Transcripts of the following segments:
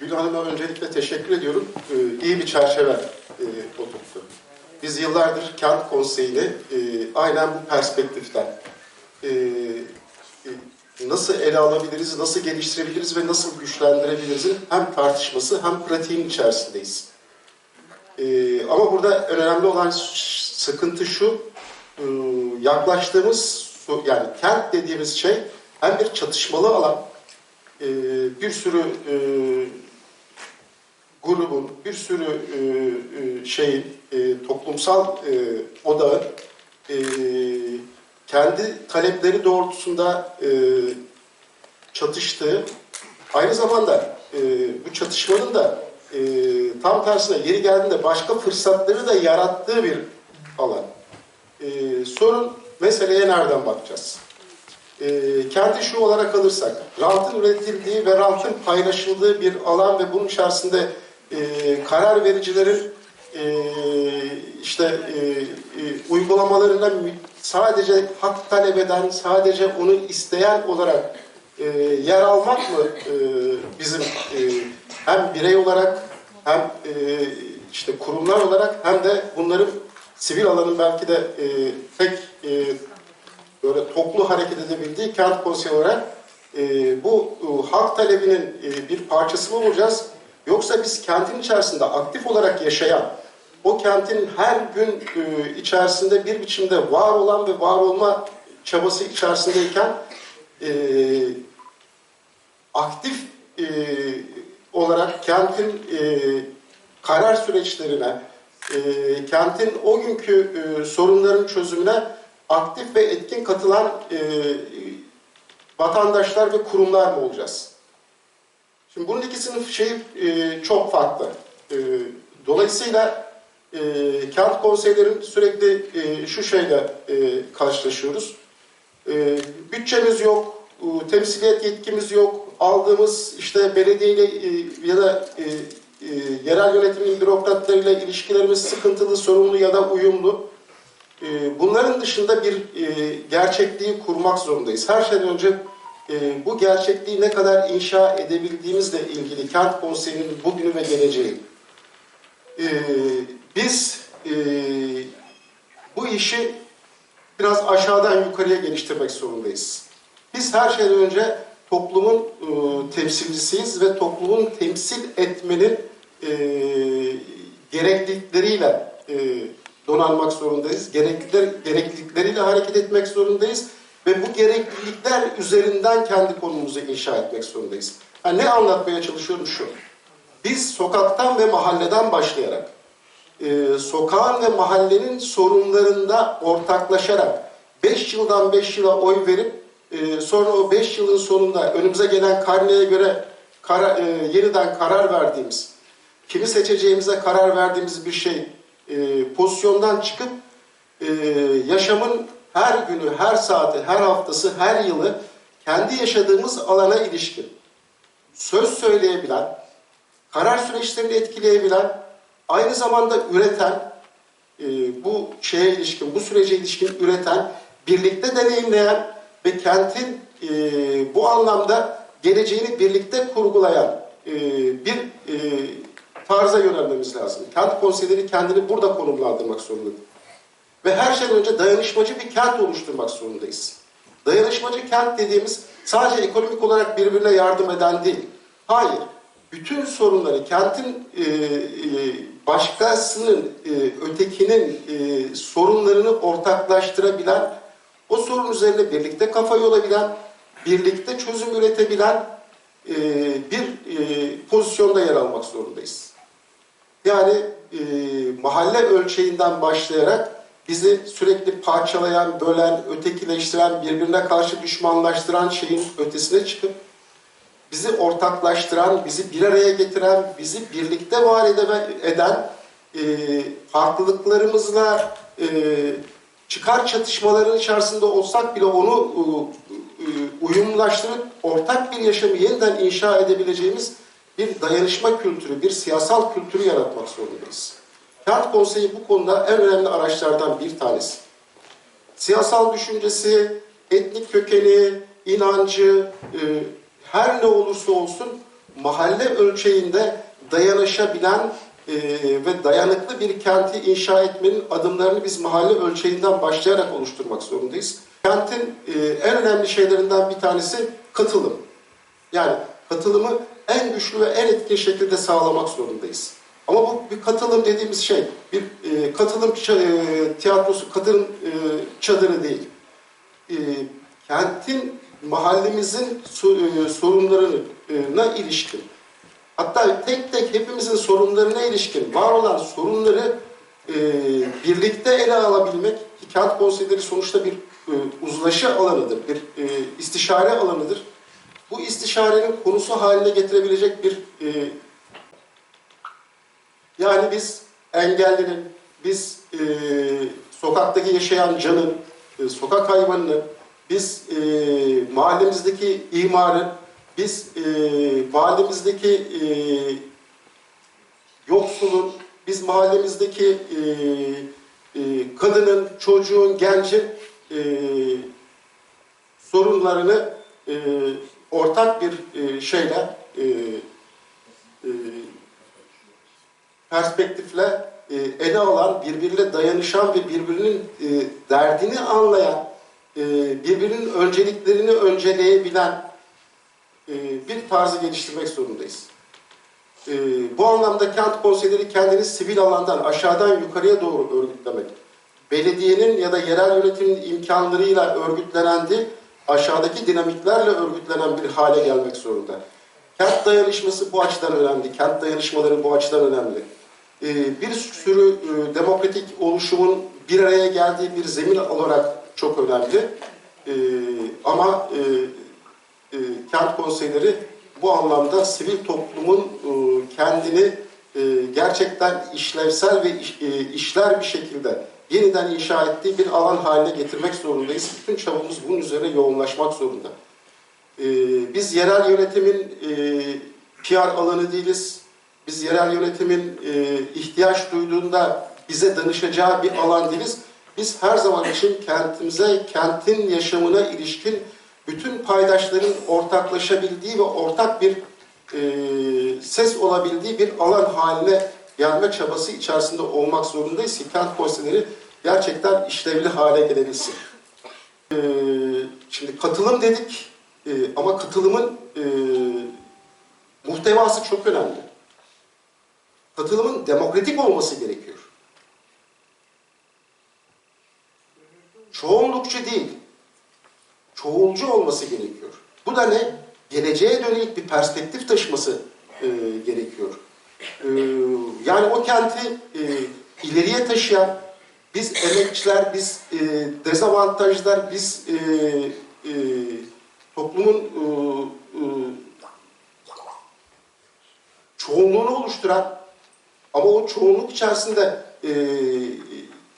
Gül Hanım'a öncelikle teşekkür ediyorum. Ee, iyi bir çerçeve e, oturttu. Biz yıllardır kent konseyini e, aynen bu perspektiften e, e, nasıl ele alabiliriz, nasıl geliştirebiliriz ve nasıl güçlendirebilirizin hem tartışması hem pratiğin içerisindeyiz. E, ama burada önemli olan sıkıntı şu, e, yaklaştığımız, yani kent dediğimiz şey hem bir çatışmalı alan, e, bir sürü e, grubun, bir sürü e, e, şeyin, e, toplumsal e, odağın e, kendi talepleri doğrultusunda e, çatıştığı, aynı zamanda e, bu çatışmanın da e, tam tersine yeri geldiğinde başka fırsatları da yarattığı bir alan. E, sorun meseleye nereden bakacağız? E, kendi şu olarak alırsak, rantın üretildiği ve rantın paylaşıldığı bir alan ve bunun içerisinde e, karar vericilerin e, işte e, e, uygulamalarına sadece hak talep eden, sadece onu isteyen olarak e, yer almak mı e, bizim e, hem birey olarak hem e, işte kurumlar olarak hem de bunların sivil alanın belki de e, tek e, böyle toplu hareket edebildiği kent konseyi olarak e, bu e, halk talebinin e, bir parçası mı olacağız? Yoksa biz kentin içerisinde aktif olarak yaşayan, o kentin her gün e, içerisinde bir biçimde var olan ve var olma çabası içerisindeyken e, aktif e, olarak kentin e, karar süreçlerine, e, kentin o günkü e, sorunların çözümüne aktif ve etkin katılan e, vatandaşlar ve kurumlar mı olacağız? Şimdi bunun ikisinin şeyi e, çok farklı. E, dolayısıyla e, kent konseylerin sürekli e, şu şeyle e, karşılaşıyoruz. E, bütçemiz yok, e, temsiliyet yetkimiz yok, aldığımız işte belediyeyle e, ya da e, e, yerel yönetimin bürokratlarıyla ilişkilerimiz sıkıntılı, sorunlu ya da uyumlu. E, bunların dışında bir e, gerçekliği kurmak zorundayız. Her şeyden önce e, bu gerçekliği ne kadar inşa edebildiğimizle ilgili kent konseyinin bugünü ve geleceği. E, biz e, bu işi biraz aşağıdan yukarıya geliştirmek zorundayız. Biz her şeyden önce toplumun e, temsilcisiyiz ve toplumun temsil etmenin e, gereklilikleriyle e, donanmak zorundayız. Gereklilikler, gereklilikleriyle hareket etmek zorundayız ve bu gereklilikler üzerinden kendi konumuzu inşa etmek zorundayız. Yani ne anlatmaya çalışıyorum şu. Biz sokaktan ve mahalleden başlayarak e, sokağın ve mahallenin sorunlarında ortaklaşarak 5 yıldan 5 yıla oy verip e, sonra o 5 yılın sonunda önümüze gelen karneye göre kara, e, yeniden karar verdiğimiz, kimi seçeceğimize karar verdiğimiz bir şey e, pozisyondan çıkıp e, yaşamın her günü, her saati, her haftası, her yılı kendi yaşadığımız alana ilişkin söz söyleyebilen, karar süreçlerini etkileyebilen, aynı zamanda üreten, e, bu şeye ilişkin, bu sürece ilişkin üreten, birlikte deneyimleyen ve kentin e, bu anlamda geleceğini birlikte kurgulayan e, bir e, tarza yönelmemiz lazım. Kent konseyleri kendini burada konumlandırmak zorunda. Ve her şeyden önce dayanışmacı bir kent oluşturmak zorundayız. Dayanışmacı kent dediğimiz sadece ekonomik olarak birbirine yardım eden değil. Hayır. Bütün sorunları kentin e, e, başkasının, e, ötekinin e, sorunlarını ortaklaştırabilen, o sorun üzerine birlikte kafa yolabilen, birlikte çözüm üretebilen e, bir e, pozisyonda yer almak zorundayız. Yani e, mahalle ölçeğinden başlayarak bizi sürekli parçalayan, bölen, ötekileştiren, birbirine karşı düşmanlaştıran şeyin ötesine çıkıp bizi ortaklaştıran, bizi bir araya getiren, bizi birlikte var ede- eden e, farklılıklarımızla e, çıkar çatışmaların içerisinde olsak bile onu e, e, uyumlaştırıp ortak bir yaşamı yeniden inşa edebileceğimiz bir dayanışma kültürü, bir siyasal kültürü yaratmak zorundayız. Kent Konseyi bu konuda en önemli araçlardan bir tanesi. Siyasal düşüncesi, etnik kökeni, inancı, e, her ne olursa olsun mahalle ölçeğinde dayanışabilen e, ve dayanıklı bir kenti inşa etmenin adımlarını biz mahalle ölçeğinden başlayarak oluşturmak zorundayız. Kentin e, en önemli şeylerinden bir tanesi katılım. Yani katılımı en güçlü ve en etkin şekilde sağlamak zorundayız. Ama bu bir katılım dediğimiz şey, bir e, katılım e, tiyatrosu, katılım e, çadırı değil. E, kentin, mahallemizin e, sorunlarına ilişkin, hatta tek tek hepimizin sorunlarına ilişkin var olan sorunları e, birlikte ele alabilmek, kent konseyleri sonuçta bir e, uzlaşı alanıdır, bir e, istişare alanıdır. Bu istişarenin konusu haline getirebilecek bir e, yani biz engellinin, biz e, sokaktaki yaşayan canın, e, sokak hayvanını, biz e, mahallemizdeki imarı, biz e, mahallemizdeki e, yoksulun, biz mahallemizdeki e, e, kadının, çocuğun, gencin e, sorunlarını e, ortak bir e, şeyle e, e, perspektifle e, ele alan, birbiriyle dayanışan ve birbirinin e, derdini anlayan, e, birbirinin önceliklerini önceleyebilen e, bir tarzı geliştirmek zorundayız. E, bu anlamda kent konseyleri kendini sivil alandan aşağıdan yukarıya doğru örgütlemek, belediyenin ya da yerel yönetimin imkanlarıyla örgütlenen değil, aşağıdaki dinamiklerle örgütlenen bir hale gelmek zorunda. Kent dayanışması bu açıdan önemli, kent dayanışmaları bu açıdan önemli. Ee, bir sürü e, demokratik oluşumun bir araya geldiği bir zemin olarak çok önemli. Ee, ama e, e, kent konseyleri bu anlamda sivil toplumun kendini gerçekten işlevsel ve iş- işler bir şekilde yeniden inşa ettiği bir alan haline getirmek zorundayız. Bütün çabamız bunun üzerine yoğunlaşmak zorunda. Ee, biz yerel yönetimin e, PR alanı değiliz. Biz yerel yönetimin e, ihtiyaç duyduğunda bize danışacağı bir alan değiliz. Biz her zaman için kentimize, kentin yaşamına ilişkin bütün paydaşların ortaklaşabildiği ve ortak bir e, ses olabildiği bir alan haline gelme çabası içerisinde olmak zorundayız kent konseyleri gerçekten işlevli hale gelebilsin. Ee, şimdi katılım dedik Ee, ama katılımın e, muhtevası çok önemli. Katılımın demokratik olması gerekiyor. Çoğunlukçu değil, çoğulcu olması gerekiyor. Bu da ne? Geleceğe dönük bir perspektif taşıması e, gerekiyor. E, yani o kenti e, ileriye taşıyan, biz emekçiler, biz e, dezavantajlar, biz e, e, toplumun e, e, çoğunluğunu oluşturan ama o çoğunluk içerisinde e,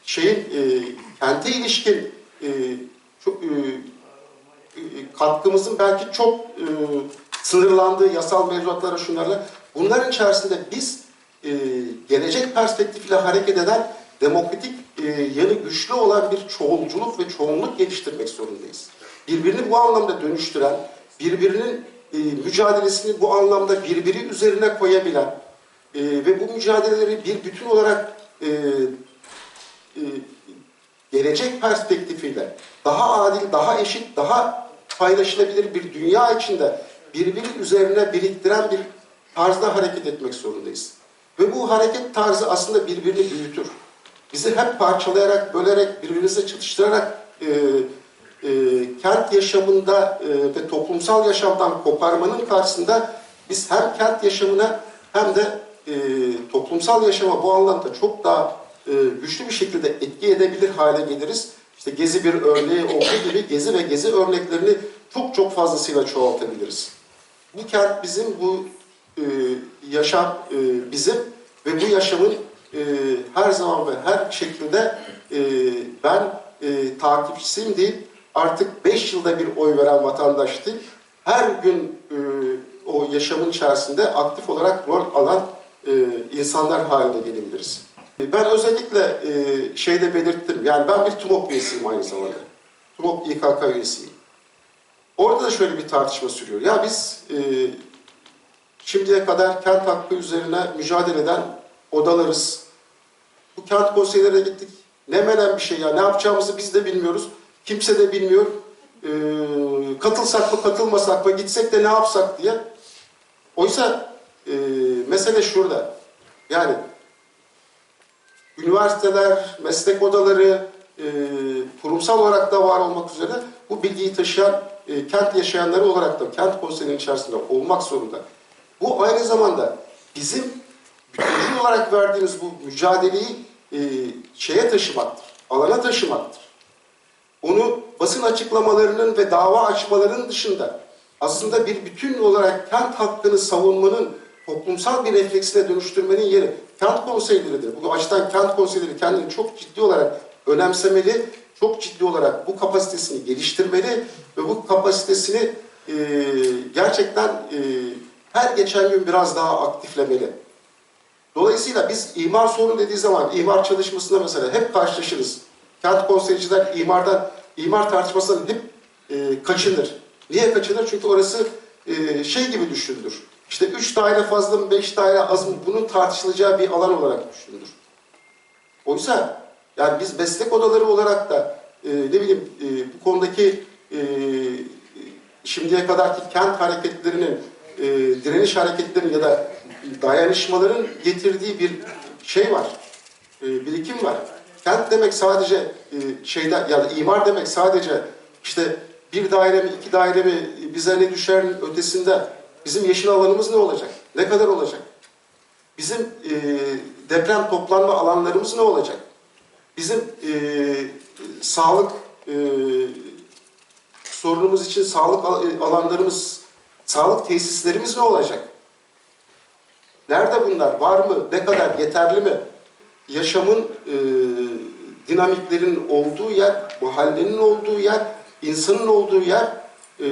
şeyin e, kente ilişkin e, çok e, e, katkımızın belki çok e, sınırlandığı yasal mevzuatlara şunlarla bunların içerisinde biz e, gelecek perspektifiyle hareket eden demokratik e, yanı güçlü olan bir çoğulculuk ve çoğunluk geliştirmek zorundayız. Birbirini bu anlamda dönüştüren, birbirinin e, mücadelesini bu anlamda birbiri üzerine koyabilen e, ve bu mücadeleleri bir bütün olarak e, e, gelecek perspektifiyle daha adil, daha eşit, daha paylaşılabilir bir dünya içinde birbiri üzerine biriktiren bir tarzda hareket etmek zorundayız. Ve bu hareket tarzı aslında birbirini büyütür. Bizi hep parçalayarak, bölerek, birbirimizle çatıştırarak e, e, kent yaşamında e, ve toplumsal yaşamdan koparmanın karşısında biz hem kent yaşamına hem de e, toplumsal yaşama bu anlamda çok daha e, güçlü bir şekilde etki edebilir hale geliriz. İşte Gezi bir örneği olduğu gibi Gezi ve Gezi örneklerini çok çok fazlasıyla çoğaltabiliriz. Bu kent bizim, bu e, yaşam e, bizim ve bu yaşamın e, her zaman ve her şekilde e, ben e, takipçisiyim artık 5 yılda bir oy veren vatandaş değil, her gün e, o yaşamın içerisinde aktif olarak rol alan e, insanlar haline gelebiliriz. E, Ben özellikle e, şeyde belirttim, yani ben bir TUMOP üyesiyim aynı zamanda. TUMOP İKK üyesiyim. Orada da şöyle bir tartışma sürüyor. Ya biz e, şimdiye kadar kent hakkı üzerine mücadele eden odalarız. Bu kent konseylerine gittik. Ne menen bir şey ya. Ne yapacağımızı biz de bilmiyoruz. Kimse de bilmiyor. Ee, katılsak mı katılmasak mı gitsek de ne yapsak diye. Oysa e, mesele şurada. Yani üniversiteler, meslek odaları, e, kurumsal olarak da var olmak üzere bu bilgiyi taşıyan e, kent yaşayanları olarak da kent konseyinin içerisinde olmak zorunda. Bu aynı zamanda bizim bütüncül olarak verdiğimiz bu mücadeleyi e, şeye taşımaktır, alana taşımaktır. Onu basın açıklamalarının ve dava açmalarının dışında aslında bir bütün olarak kent hakkını savunmanın toplumsal bir refleksine dönüştürmenin yeri kent konseyleridir. Bu açıdan kent konseyleri kendini çok ciddi olarak önemsemeli, çok ciddi olarak bu kapasitesini geliştirmeli ve bu kapasitesini e, gerçekten e, her geçen gün biraz daha aktiflemeli. Dolayısıyla biz imar sorunu dediği zaman imar çalışmasında mesela hep karşılaşırız. Kent konseyciler imardan, imar tartışmasından hep e, kaçınır. Niye kaçınır? Çünkü orası e, şey gibi düşünülür. İşte üç daire fazla mı, beş daire az mı? Bunun tartışılacağı bir alan olarak düşünülür. Oysa yani biz meslek odaları olarak da e, ne bileyim e, bu konudaki e, şimdiye kadarki kent hareketlerinin, e, direniş hareketlerinin ya da dayanışmaların getirdiği bir şey var, e, birikim var. Kent demek sadece e, şeyde yani imar demek sadece işte bir daire mi iki daire mi bize ne düşer ötesinde bizim yeşil alanımız ne olacak? Ne kadar olacak? Bizim e, deprem toplanma alanlarımız ne olacak? Bizim e, sağlık e, sorunumuz için sağlık al- alanlarımız, sağlık tesislerimiz ne olacak? Nerede bunlar? Var mı? Ne kadar? Yeterli mi? Yaşamın e, dinamiklerin olduğu yer, mahallenin olduğu yer, insanın olduğu yer, e,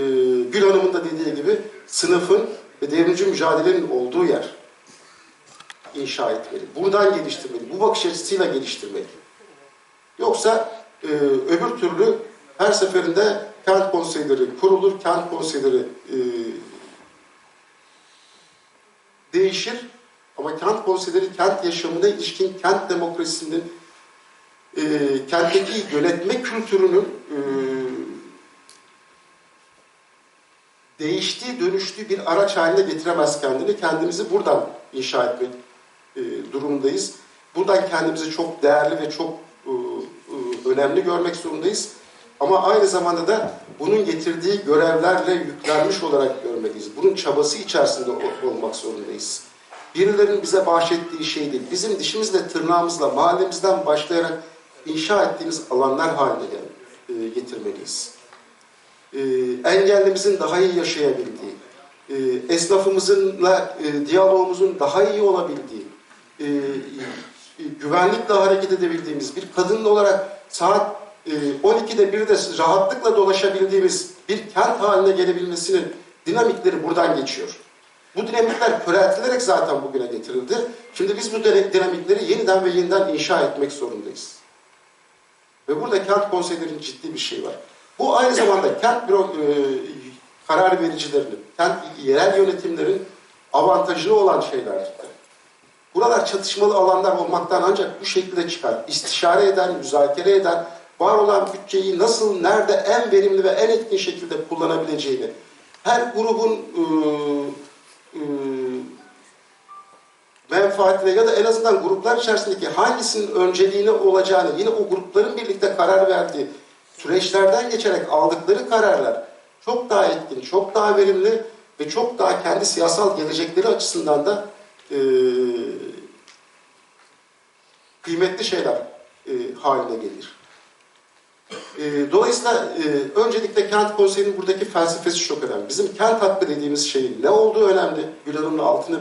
Gül Hanım'ın da dediği gibi sınıfın ve devrimci mücadelenin olduğu yer inşa etmeli. Buradan geliştirmeli. Bu bakış açısıyla geliştirmeli. Yoksa e, öbür türlü her seferinde kent konseyleri kurulur, kent konseyleri e, değişir. Ama kent konseyleri kent yaşamına ilişkin kent demokrasisinin e, kentteki yönetme kültürünün e, değiştiği, dönüştüğü bir araç haline getiremez kendini. Kendimizi buradan inşa etmek e, durumundayız. Buradan kendimizi çok değerli ve çok e, e, önemli görmek zorundayız. Ama aynı zamanda da bunun getirdiği görevlerle yüklenmiş olarak görmeliyiz. Bunun çabası içerisinde ol- olmak zorundayız. Birilerinin bize bahşettiği şey değil. Bizim dişimizle, tırnağımızla, mahallemizden başlayarak inşa ettiğimiz alanlar haline e, getirmeliyiz. E, engellimizin daha iyi yaşayabildiği, e, esnafımızınla diyalogumuzun daha iyi olabildiği, güvenlikle hareket edebildiğimiz, bir kadın olarak saat 12'de bir de rahatlıkla dolaşabildiğimiz bir kent haline gelebilmesinin dinamikleri buradan geçiyor. Bu dinamikler köreltilerek zaten bugüne getirildi. Şimdi biz bu dinamikleri yeniden ve yeniden inşa etmek zorundayız. Ve burada kent konseylerinin ciddi bir şey var. Bu aynı zamanda kent büro, e, karar vericilerinin, kent yerel yönetimlerin avantajını olan şeylerdir. Buralar çatışmalı alanlar olmaktan ancak bu şekilde çıkar. İstişare eden, müzakere eden, var olan bütçeyi nasıl, nerede en verimli ve en etkin şekilde kullanabileceğini, her grubun e, e, menfaatine ya da en azından gruplar içerisindeki hangisinin önceliğine olacağını, yine o grupların birlikte karar verdiği süreçlerden geçerek aldıkları kararlar çok daha etkin, çok daha verimli ve çok daha kendi siyasal gelecekleri açısından da e, kıymetli şeyler e, haline gelir. E, dolayısıyla e, öncelikle kent konseyinin buradaki felsefesi çok önemli. Bizim kent hakkı dediğimiz şeyin ne olduğu önemli. Gül Hanım'ın altını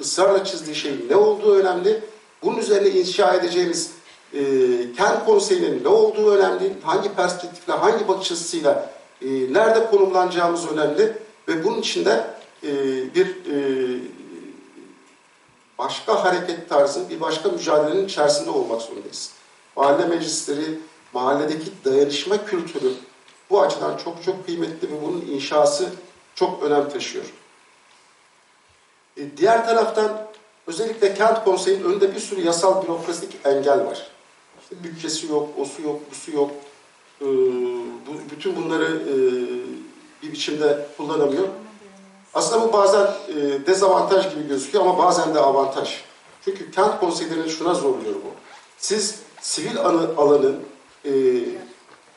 ısrarla çizdiği şeyin ne olduğu önemli. Bunun üzerine inşa edeceğimiz e, kent konseyinin ne olduğu önemli. Hangi perspektifle, hangi bakış açısıyla, e, nerede konumlanacağımız önemli. Ve bunun içinde e, bir e, başka hareket tarzı, bir başka mücadelenin içerisinde olmak zorundayız. Mahalle meclisleri, mahalledeki dayanışma kültürü bu açıdan çok çok kıymetli ve bunun inşası çok önem taşıyor. E, diğer taraftan özellikle kent konseyinin önünde bir sürü yasal bürokratik engel var. İşte bütçesi yok, osu yok, busu yok. E, bu, bütün bunları e, bir biçimde kullanamıyor. Aslında bu bazen e, dezavantaj gibi gözüküyor ama bazen de avantaj. Çünkü kent konseylerini şuna zorluyor bu. Siz sivil anı, alanın e,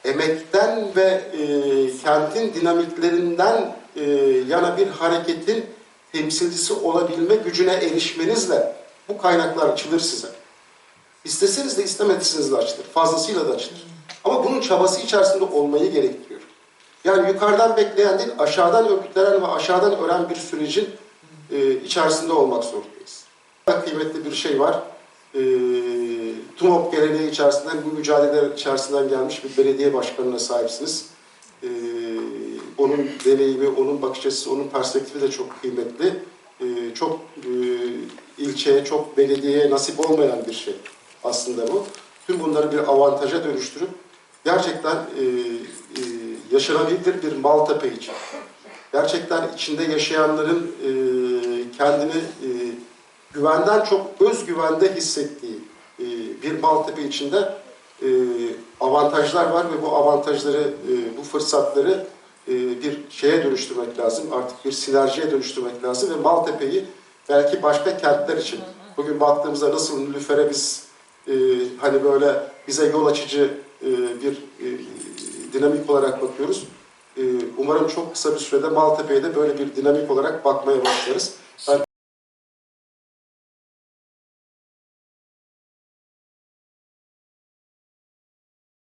emekten ve e, kentin dinamiklerinden e, yana bir hareketin temsilcisi olabilme gücüne erişmenizle bu kaynaklar açılır size. İsteseniz de istemediyseniz de açılır. Fazlasıyla da açılır. Ama bunun çabası içerisinde olmayı gerektiriyor. Yani yukarıdan bekleyen değil, aşağıdan örgütlenen ve aşağıdan öğren bir sürecin e, içerisinde olmak zorundayız. Kıymetli bir şey var. E, TUMOP geleneği içerisinden, bu mücadeleler içerisinden gelmiş bir belediye başkanına sahipsiniz. E, onun deneyimi, onun bakış açısı, onun perspektifi de çok kıymetli. E, çok e, ilçeye, çok belediyeye nasip olmayan bir şey aslında bu. Tüm bunları bir avantaja dönüştürüp gerçekten e, e, yaşanabilir bir Maltepe için. Gerçekten içinde yaşayanların e, kendini e, güvenden çok özgüvende hissettiği bir Maltepe içinde e, avantajlar var ve bu avantajları, e, bu fırsatları e, bir şeye dönüştürmek lazım. Artık bir sinerjiye dönüştürmek lazım ve Maltepe'yi belki başka kentler için bugün baktığımızda nasıl Nilüfer'e biz e, hani böyle bize yol açıcı e, bir e, dinamik olarak bakıyoruz. E, umarım çok kısa bir sürede Maltepe'ye de böyle bir dinamik olarak bakmaya başlarız. Ben